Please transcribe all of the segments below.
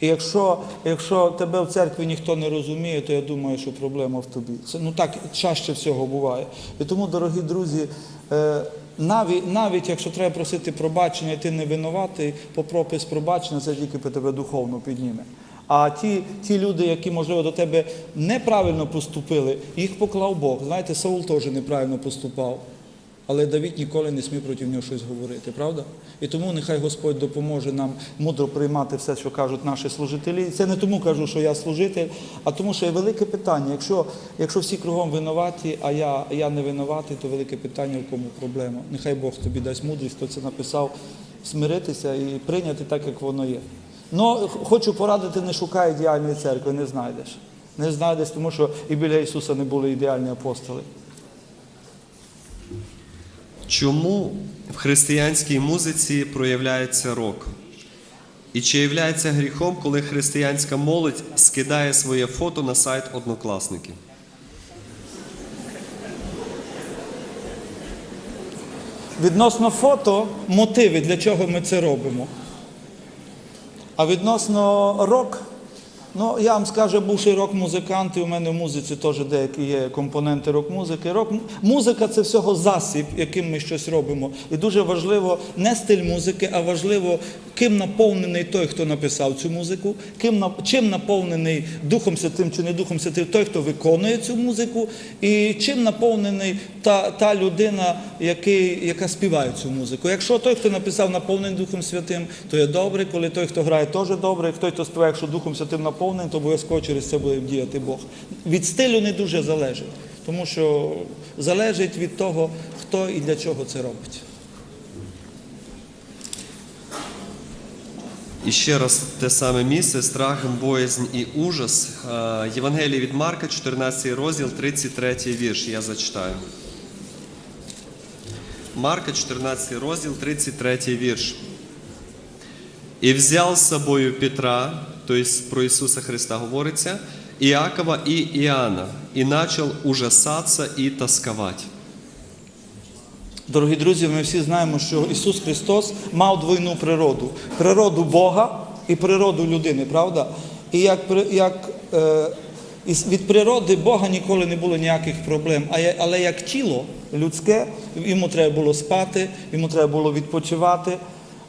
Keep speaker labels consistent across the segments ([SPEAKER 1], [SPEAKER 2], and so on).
[SPEAKER 1] І якщо, якщо тебе в церкві ніхто не розуміє, то я думаю, що проблема в тобі. Це ну так чаще всього буває. І тому, дорогі друзі, е, навіть, навіть якщо треба просити пробачення, і ти не винуватий, попропис пробачення, це тільки тебе духовно підніме. А ті, ті люди, які, можливо, до тебе неправильно поступили, їх поклав Бог. Знаєте, Саул теж неправильно поступав. Але Давід ніколи не смів проти нього щось говорити, правда? І тому нехай Господь допоможе нам мудро приймати все, що кажуть наші служителі. І це не тому кажу, що я служитель, а тому, що є велике питання. Якщо, якщо всі кругом винуваті, а я, я не винуватий, то велике питання, в кому проблема. Нехай Бог тобі дасть мудрість, хто це написав, смиритися і прийняти так, як воно є. Ну, хочу порадити, не шукай ідеальної церкви, не знайдеш. Не знайдеш, тому що і біля Ісуса не були ідеальні апостоли.
[SPEAKER 2] Чому в християнській музиці проявляється рок? І чи є гріхом, коли християнська молодь скидає своє фото на сайт однокласників?
[SPEAKER 1] Відносно фото, мотиви, для чого ми це робимо. А відносно рок, ну я вам скажу, бувши рок-музикант, і у мене в музиці теж деякі є компоненти рок-музики. Рок музика це всього засіб, яким ми щось робимо. І дуже важливо не стиль музики, а важливо, ким наповнений той, хто написав цю музику, ким чим наповнений Духом Святим чи не Духом Святим той, хто виконує цю музику, і чим наповнений та, та людина, який, яка співає цю музику. Якщо той, хто написав наповнений Духом Святим, то є добре, коли той, хто грає, теж добре. Той, хто співає, якщо Духом Святим наповнений, то обов'язково через це буде діяти Бог. Від стилю не дуже залежить, тому що залежить від того, хто і для чого це робить.
[SPEAKER 2] І ще раз те саме місце, страх, боязнь і ужас. Е, Євангеліє від Марка, 14 розділ, 33 вірш. Я зачитаю. Марка, 14 розділ, 33 вірш. І взяв з собою Петра, тобто про Ісуса Христа говориться, Іакова і Іоанна, і почав ужасатися і тосковать.
[SPEAKER 1] Дорогі друзі, ми всі знаємо, що Ісус Христос мав двойну природу: природу Бога і природу людини, правда? І як, як е, від природи Бога ніколи не було ніяких проблем. Але як тіло людське, йому треба було спати, йому треба було відпочивати.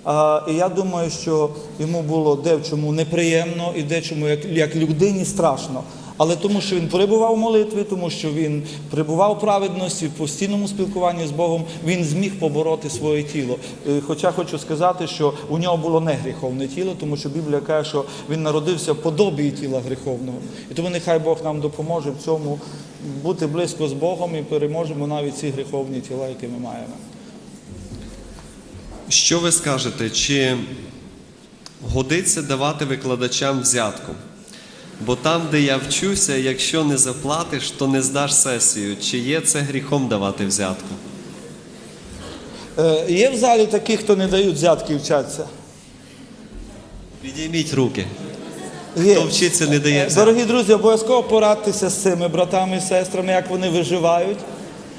[SPEAKER 1] А, і я думаю, що йому було дечому неприємно і дечому як, як людині страшно. Але тому, що він перебував в молитві, тому що він перебував в праведності, в постійному спілкуванні з Богом, він зміг побороти своє тіло. Е, Хоча хочу сказати, що у нього було не гріховне тіло, тому що Біблія каже, що він народився в подобії тіла гріховного. І тому нехай Бог нам допоможе в цьому бути близько з Богом і переможемо навіть ці гріховні тіла, які ми маємо.
[SPEAKER 2] Що ви скажете, чи годиться давати викладачам взятку? Бо там, де я вчуся, якщо не заплатиш, то не здаш сесію. Чи є це гріхом давати взятку?
[SPEAKER 1] Е, Є в залі такі, хто не дають взятки вчатися?
[SPEAKER 2] Підійміть руки.
[SPEAKER 1] Є.
[SPEAKER 2] Хто вчиться, не дає
[SPEAKER 1] Е,
[SPEAKER 2] взятку.
[SPEAKER 1] Дорогі друзі, обов'язково порадьтеся з цими братами і сестрами, як вони виживають.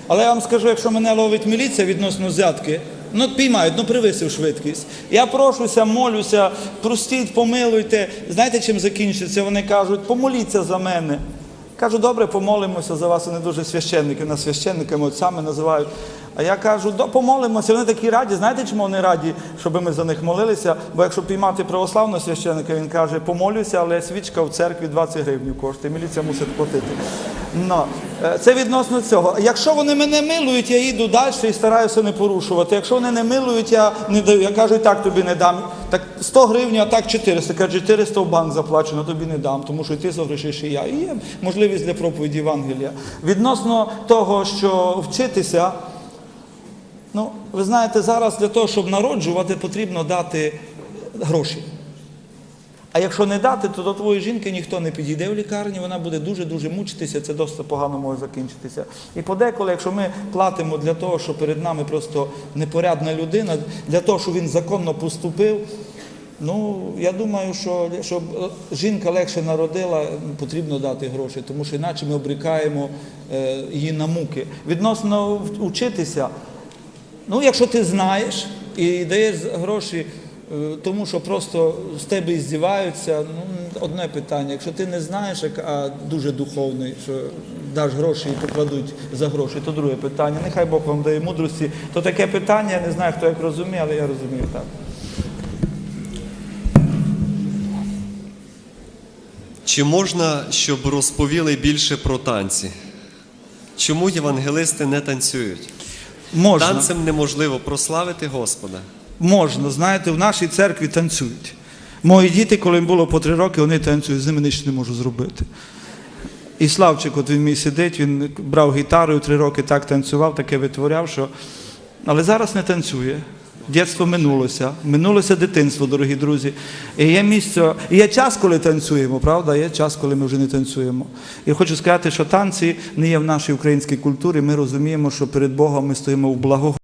[SPEAKER 1] Але я вам скажу, якщо мене ловить міліція відносно взятки, ну піймають, ну привисив швидкість. Я прошуся, молюся, простіть, помилуйте. Знаєте, чим закінчиться? Вони кажуть, помоліться за мене. Кажу, добре, помолимося за вас. Вони дуже священники, нас священниками отцями називають. А я кажу, помолимося. Вони такі раді. Знаєте, чому вони раді, щоб ми за них молилися? Бо якщо піймати православного священника, він каже, помолюся, але свічка в церкві 20 гривень коштує. Міліція мусить платити. Ну, е, це відносно цього. Якщо вони мене милують, я їду далі і стараюся не порушувати. Якщо вони не милують, я не даю. Я кажу, і так тобі не дам. Так 100 гривень, а так 400. Каже, 400 в банк заплачено, тобі не дам, тому що і ти загрішиш і я. І є можливість для проповіді Євангелія. Відносно того, що вчитися. Ну, ви знаєте, зараз для того, щоб народжувати, потрібно дати гроші. А якщо не дати, то до твоєї жінки ніхто не підійде в лікарні, вона буде дуже-дуже мучитися, це досить погано може закінчитися. І подеколи, якщо ми платимо для того, що перед нами просто непорядна людина, для того, щоб він законно поступив, ну я думаю, що щоб е, жінка легше народила, потрібно дати гроші, тому що іначе ми обрікаємо е, її на муки. Відносно вчитися, Ну, якщо ти знаєш і даєш гроші Тому що просто з тебе здіваються. Ну, одне питання. Якщо ти не знаєш, як, а дуже духовний, що даш гроші і покладуть за гроші, то друге питання. Нехай Бог вам дає мудрості. То таке питання, я не знаю, хто як розуміє, але я розумію так.
[SPEAKER 2] Чи можна, щоб розповіли більше про танці? Чому євангелисти не танцюють?
[SPEAKER 1] Можна.
[SPEAKER 2] Танцем неможливо прославити Господа.
[SPEAKER 1] Можна, знаєте, в нашій церкві танцюють. Мої діти, коли їм було по три роки, вони танцюють, з ними нічого не можу зробити. І Славчик, от він мій сидить, він брав гітару три роки так танцював, таке витворяв, що. Але зараз не танцює. Дєтство минулося, минулося дитинство, дорогі друзі. І є місце, і є час, коли танцюємо, правда? Є час, коли ми вже не танцюємо. І хочу сказати, що танці не є в нашій українській культурі. Ми розуміємо, що перед Богом ми стоїмо в благо.